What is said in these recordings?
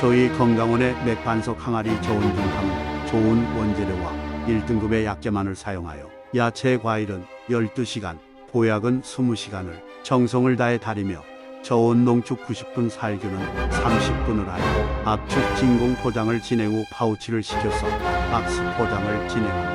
저희 건강원의 맥반석 항아리 저온 중탕은 좋은 원재료와 1등급의 약재만을 사용하여 야채 과일은 12시간, 보약은 20시간을 정성을 다해 다리며 저온 농축 90분 살균은 30분을 하여 압축 진공 포장을 진행 후 파우치를 시켜서 박스 포장을 진행합니다.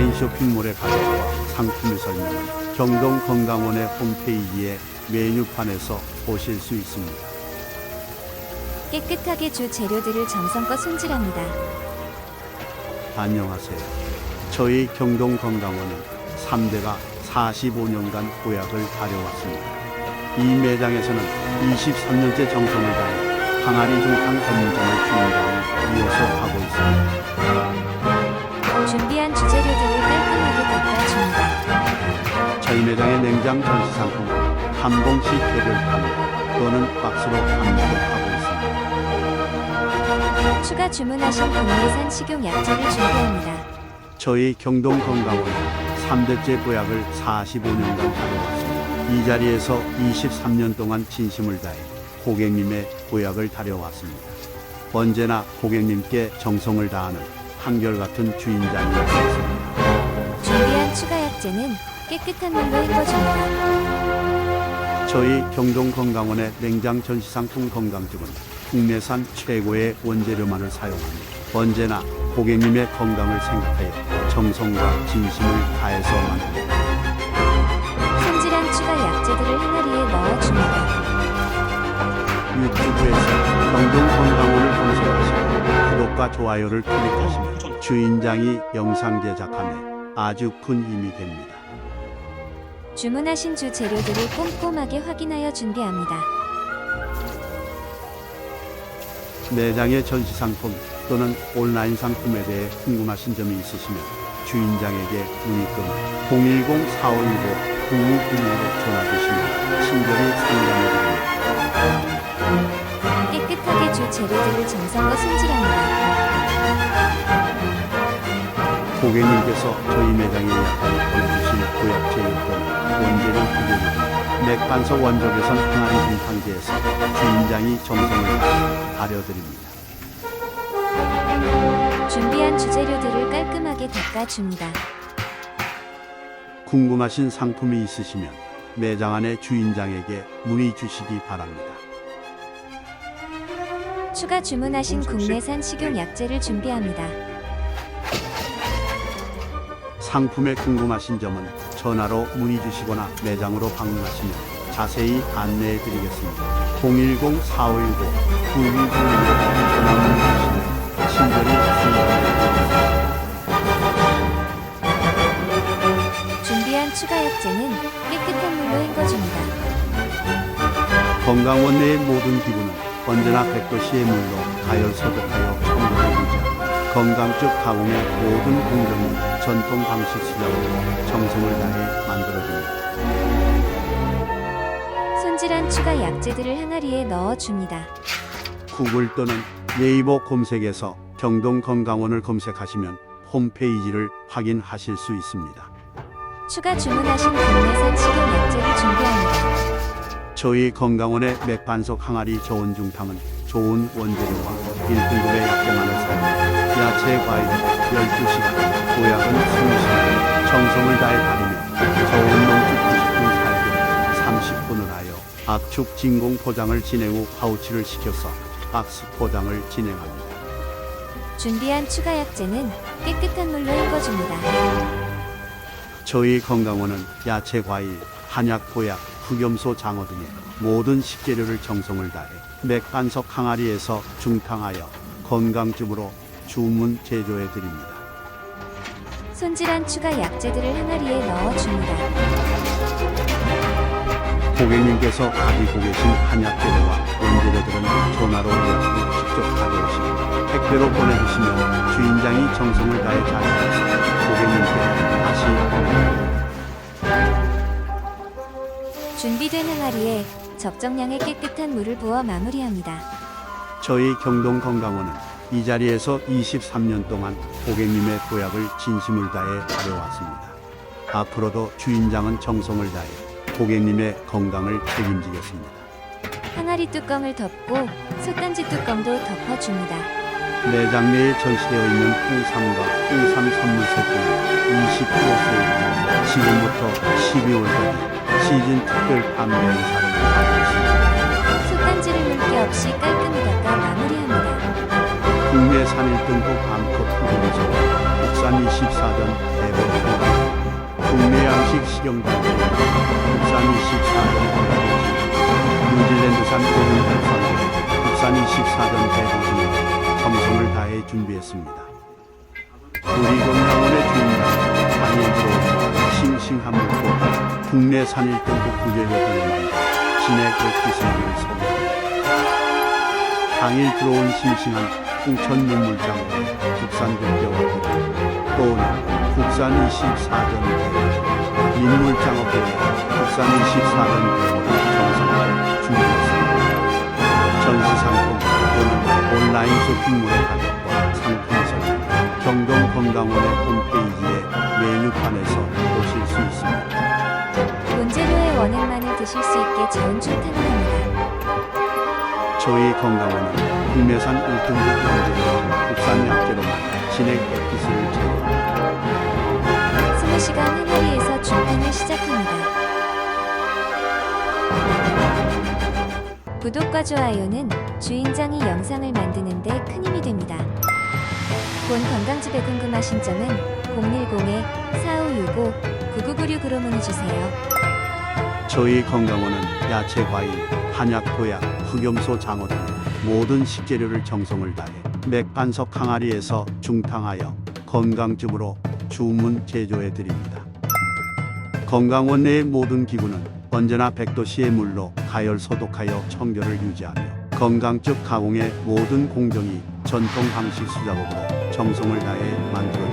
온라인 쇼핑몰의 가격과 상품의 설명은 경동 건강원의 홈페이지에 메뉴판에서 보실 수 있습니다. 깨끗하게 주 재료들을 정성껏 손질합니다. 안녕하세요. 저희 경동 건강원은 3대가 45년간 보약을 다려왔습니다. 이 매장에서는 23년째 정성을 다해 항아리 중탕 전문점을 주인장을 이어서 하고 있습니다. 준비한 주 재료들을 깔끔하게 닦아줍니다. 저희 매장의 냉장 전시 상품은 한 봉씩 개별 판매 또는 박스로 판매를 하고 있습니다. 추가 주문하신 국내산 식용 약재를 준비합니다. 저희 경동 건강원은 3대째 보약을 45년간 다려왔습니다. 이 자리에서 23년 동안 진심을 다해 고객님의 보약을 다려왔습니다. 언제나 고객님께 정성을 다하는 한결같은 주인장이 되겠습니다. 준비한 추가 약재는 깨끗한 물로 헹궈줍니다. 저희 경동건강원의 냉장 전시상품 건강죽은 국내산 최고의 원재료만을 사용합니다. 언제나 고객님의 건강을 생각하여 정성과 진심을 다해서 만듭니다. 손질한 추가 약재들을 항아리에 넣어줍니다. 유튜브에서 경동건강원을 검색하시고 구독과 좋아요를 클릭하시면 주인장이 영상 제작함에 아주 큰 힘이 됩니다. 주문하신 주 재료들을 꼼꼼하게 확인하여 준비합니다. 매장의 전시 상품 또는 온라인 상품에 대해 궁금하신 점이 있으시면 주인장에게 문의금 010-451-9911로 전화 주시면 친절히 상담해 드립니다. 주 재료들을 정성껏 손질합니다. 고객님께서 저희 매장에 예약하여 보내주신 구약제 요금, 원재료 비교율, 맥반석 원적외선 항아리 중탕제에서 주인장이 정성을 다해 다려드립니다. 준비한 주재료들을 깔끔하게 닦아줍니다. 궁금하신 상품이 있으시면 매장 안의 주인장에게 문의 주시기 바랍니다. 추가 주문하신 국내산 식용 약재를 준비합니다. 상품에 궁금하신 점은 전화로 문의 주시거나 매장으로 방문하시면 자세히 안내해 드리겠습니다. 010-459-9291로 전화 문의 주시면 친절히 상담해 드립니다. 준비한 추가 약재는 깨끗한 물로 헹궈줍니다. 건강원 내의 모든 기구는 언제나 100도씨의 물로 가열 소독하여 청소를 유지하고 건강적 가공의 모든 공정은 전통 방식 수작으로 정성을 다해 만들어집니다. 손질한 추가 약재들을 항아리에 넣어줍니다. 구글 또는 네이버 검색에서 경동 건강원을 검색하시면 홈페이지를 확인하실 수 있습니다. 추가 주문하신 국내산 식용 약재를 준비합니다. 저희 건강원의 맥반석 항아리 저온 중탕은 좋은 원재료와 1등급의 약재만을 사용해 야채 과일은 12시간, 보약은 20시간, 정성을 다해 다리며 저온 농축 90분 살균 30분을 하여 압축 진공 포장을 진행 후 파우치를 시켜서 박스 포장을 진행합니다. 준비한 추가 약재는 깨끗한 물로 헹궈줍니다. 저희 건강원은 야채 과일, 한약 보약, 흑염소 장어 등의 모든 식재료를 정성을 다해 맥반석 항아리에서 중탕하여 건강즙으로 주문 제조해 드립니다. 손질한 추가 약재들을 항아리에 넣어줍니다. 고객님께서 가지고 계신 한약 재료와 원재료들은 전화로 예약해 직접 가져오시고 택배로 보내주시면 주인장이 정성을 다해 잘해서 고객님께 준비된 항아리에 적정량의 깨끗한 물을 부어 마무리합니다. 저희 경동 건강원은 이 자리에서 23년 동안 고객님의 보약을 진심을 다해 다려왔습니다. 앞으로도 주인장은 정성을 다해 고객님의 건강을 책임지겠습니다. 항아리 뚜껑을 덮고 솥단지 뚜껑도 덮어줍니다. 매장 내에 전시되어 있는 홍삼과 홍삼 선물 세트는 20% 세일 지금부터 12월까지 시즌 특별 판매 행사를 하고 있습니다. 솥단지를 물기 없이 깔끔히 닦아 마무리합니다. 국내산 1등급 암컷 후보에서 국산 24전 대법 국내 양식 식용단지 국산 24전 대보지 뉴질랜드산 고급 백성대 국산 24전 대보지 정성을 다해 준비했습니다. 우리 건강원의 주 국내산 1등급 구제료들을 만든 진액 액기스만을 소개합니다. 당일 들어온 싱싱한 홍천 민물장어 국산 들깨와 또는 국산 24전 대 민물장어 대 국산 24전 대를 정성을 준비했습니다. 전시 상품 또는 온라인 쇼핑몰의 가격과 상품 설명 경동 건강원의 홈페이지에 메뉴판에서 보실 수 있습니다. 원액만을 드실 수 있게 저온 중탕을 합니다. 저희 건강원은 국내산 1등급 원재료와 국산 약재로만 진액 액기스를 제공합니다. 20시간 항아리에서 중탕을 시작합니다. 구독과 좋아요는 주인장이 영상을 만드는데 큰 힘이 됩니다. 본 건강집에 궁금하신 점은 010-4565-9996으로 문의주세요. 저희 건강원은 야채, 과일, 한약, 보약, 흑염소, 장어 등 모든 식재료를 정성을 다해 맥반석 항아리에서 중탕하여 건강즙으로 주문 제조해 드립니다. 건강원 내의 모든 기구는 언제나 100도씨의 물로 가열 소독하여 청결을 유지하며 건강즙 가공의 모든 공정이 전통 방식 수작업으로 정성을 다해 만들어집니다.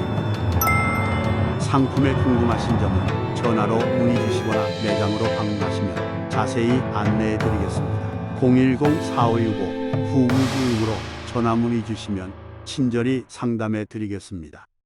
상품에 궁금하신 점은 전화로 문의 주시거나 매장으로 방문하시면 자세히 안내해 드리겠습니다. 010-4565-9996으로 전화 문의 주시면 친절히 상담해 드리겠습니다.